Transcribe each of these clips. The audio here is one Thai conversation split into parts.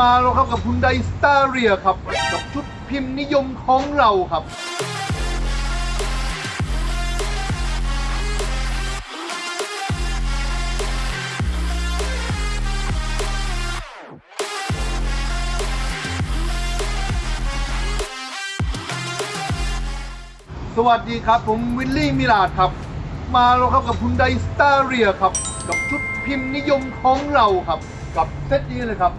มาแล้วครับกับคุณไดสตาเรียครับ กับชุดพิมพ์นิยมของเราครับ สวัสดีครับผมวิลลี่มิลาดครับ มาแล้วครับกับคุณไดสตาเรียครับ กับชุดพิมพ์นิยมของเราครับ กับเซตนี้เลยครับ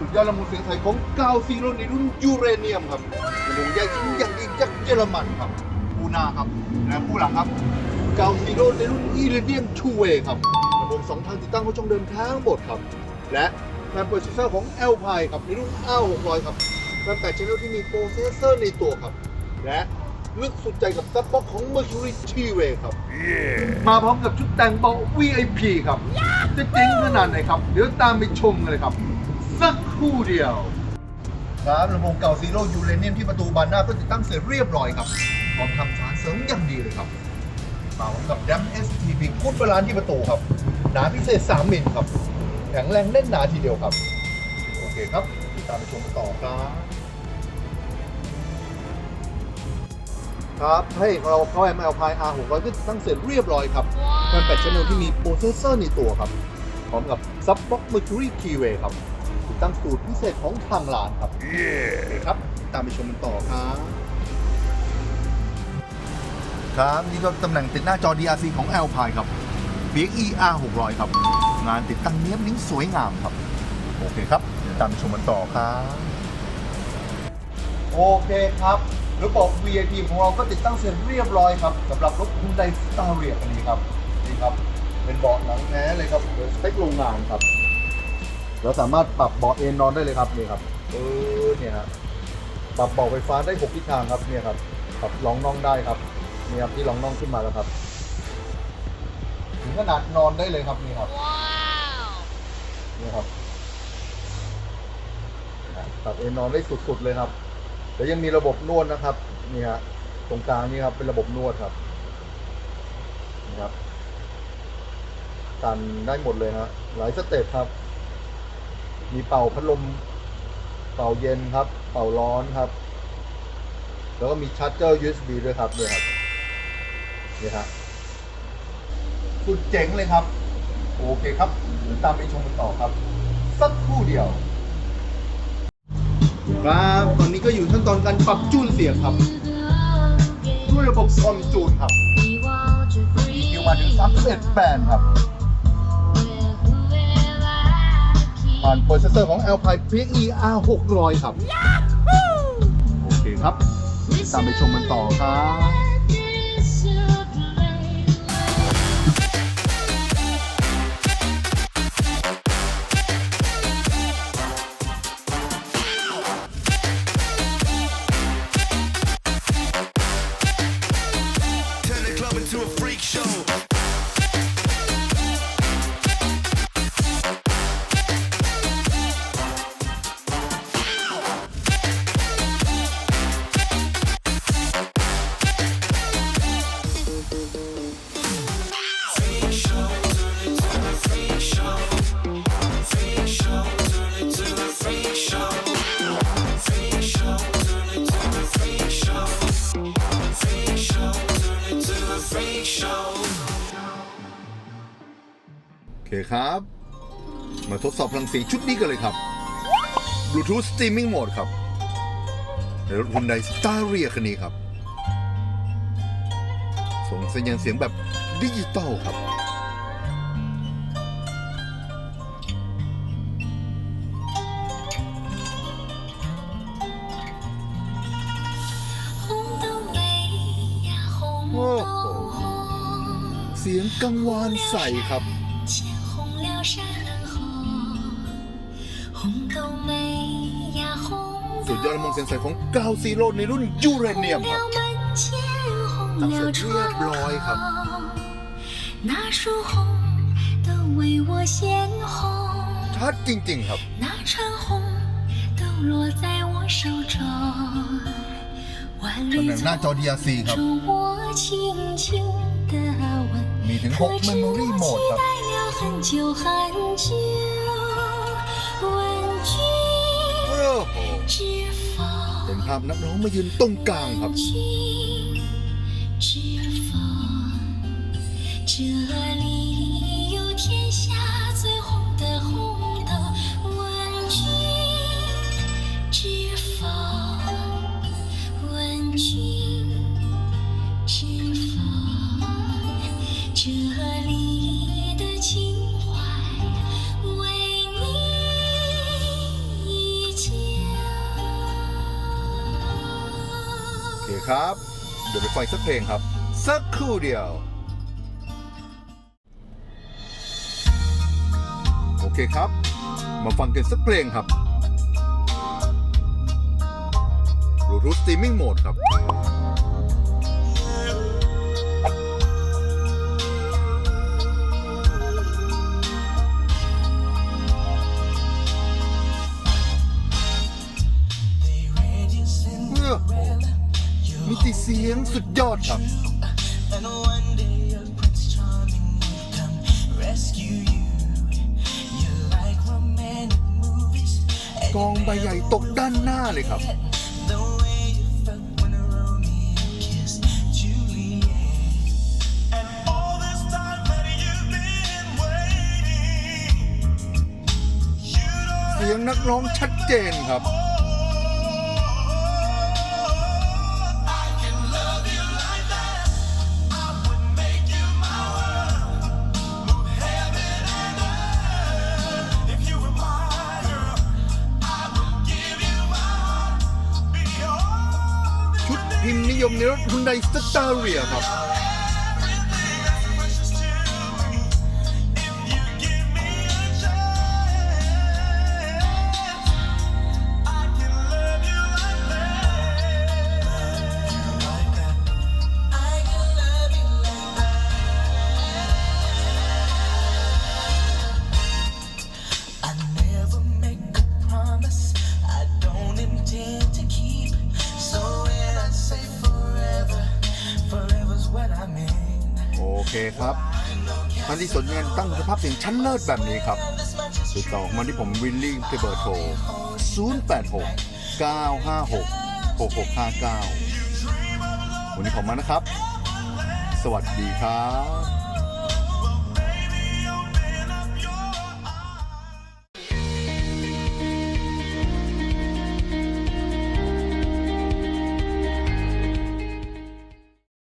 สุดยอดละมุนเสียงไทยของกาวซีโรในรุ่นยูเรเนียมครับกระดงใหญ่ชิ้นอย่างดีจากเยอรมันครับผู้หน้าครับและผู้หลังครับกาวซีโรในรุ่นอีเรเนียมทูเวครับระบบสองทางติดตั้งของช่องเดิมทั้งหมดครับ และแรมโปรเซสเซอร์ของ l p i ครับในรุ่น R600 ครับแรม8 channel ที่มีโปรเซสเซอร์ในตัวครับ และลึกสุดใจกับซับบ็อกของ Mercury T-Way ครับมาพร้อมกับชุดแต่งเบา VIP ครับ จะเจ๋งขนาดไหนครับ เดี๋ยวตามไปชมกันเลยครับ สักครู่เดียว ครับลำโพงเก่าซีโร่ยูเรเนียมที่ประตูบานหน้าก็ติดตั้งเสร็จเรียบร้อยครับพร้อมทำสารเสริมอย่างดีเลยครับมาพร้อมกับดัม STP คูดบาลานซ์ที่ประตูครับหนาพิเศษ 3มิลครับแข็งแรงแน่นหนาทีเดียวครับ โอเคครับติดตามไปชมกันต่อครับครับให้เราเข้า ML Pi R 600 ก็ติดตั้งเสร็จเรียบร้อยครับมัน8 channel ที่มีโปรเซสเซอร์ในตัวครับ พร้อมกับ Subbox Mercury Keyway ครับ ติดตั้งสูตรพิเศษของทางร้านครับโอเคครับ ตามไปชมกันต่อครับ ครับนี่ก็ตำแหน่งติดหน้าจอ DRC ของ Alpine ครับ BXE R 600ครับ งานติดตั้งเนี้ยบนิ้งสวยงามครับ โอเคครับเดี๋ยวตามไปชมกันต่อครับโอเคครับระบบ VIP ของเราก็ติดตั้งเสร็จเรียบร้อยครับสำหรับรถคุณไดสตาร์เรียคันนี้ครับนี่ครับ เป็นเบาะหนังแท้เลยครับโดยสเปคโรงงานครับ เราสามารถปรับเบาะเอนนอนได้เลยครับนี่ครับเออเนี่ยครับปรับเบาะไฟฟ้าได้6ทิศทางครับเนี่ยครับปรับรองน่องได้ครับนี่ครับที่รองน่องขึ้นมาแล้วครับ ถึงขนาดนอนได้เลยครับนี่ครับนี่ครับปรับเอนนอนได้สุดๆเลยครับแล้วยังมีระบบนวดนะครับนี่ฮะตรงกลางนี่ครับเป็นระบบนวดครับนี่ครับกันได้หมดเลยฮะหลายสเต็ปครับ มีเป่าพัดลม เป่าเย็นครับ เป่าร้อนครับ แล้วก็มีชาร์จเจอร์ USB ด้วยครับเนี่ยครับนี่ฮะสุดเจ๋งเลยครับ โอเคครับเดี๋ยวตามไปชมกันต่อครับ สักครู่เดียว ครับตอนนี้ก็อยู่ขั้นตอนการปรับจูนเสียงครับ ด้วยระบบซอนจูนครับอยู่มาถึง31แบนด์ครับานโปรเซสเซอร์ของ Alpine PXE R600 ครับ โอเคครับ ตามไปชมกันต่อครับ เคครับ มาทดสอบพลังสียงชุดนี้กันเลยครับ Bluetooth Streaming Mode ครับ ในรถคุณใดสตาร์เรียคันนี้ครับ ส่งสัญญาณเสียงแบบดิจิตอลครับเสียงกังวานใสครับ 牵红了山河。红豆梅呀，红 สุดยอด 豆 ลำโพงเสียงใสของกาวซีโร่ในรุ่นยูเรเนียม 红 ครับ 了门前，红了窗 เรียบร้อยครับ 那束红都为我鲜红， ชัดจริง ๆ ครับ 那串红都落在我手中。万 ตำแห 里 น่งหน้าจอ 丛 DRC ครับ 中我轻轻地吻。 มีถึง6 Memory Mode ครับเป็นภาพนักร้องมายืนตรงกลางครับ ครับ เดี๋ยวไปฟังสักเพลงครับ สักครู่เดียว โอเคครับ มาฟังกันสักเพลงครับรูทูสตรีมมิ่งโหมดครับ สียงสุดยอดครับ and one day a Prince Charming will come rescue you. You like romantic movies, and กองใบใหญ่ตกด้านหน้าเลยครับ the way you felt when Romeo kissed Juliet. And all this time that you've been waiting, you don't เสียงนักร้องชัดเจนครับ I Nerd Hyundai Stattaria. โอเคครับท่านที่สนใจตั้งคุณภาพเสียงชั้นเลิศแบบนี้ครับ ติดต่อมาที่ผมวิลลี่ที่เบอร์โทร 086 956 6659 วันนี้ผมมานะครับ สวัสดีครับ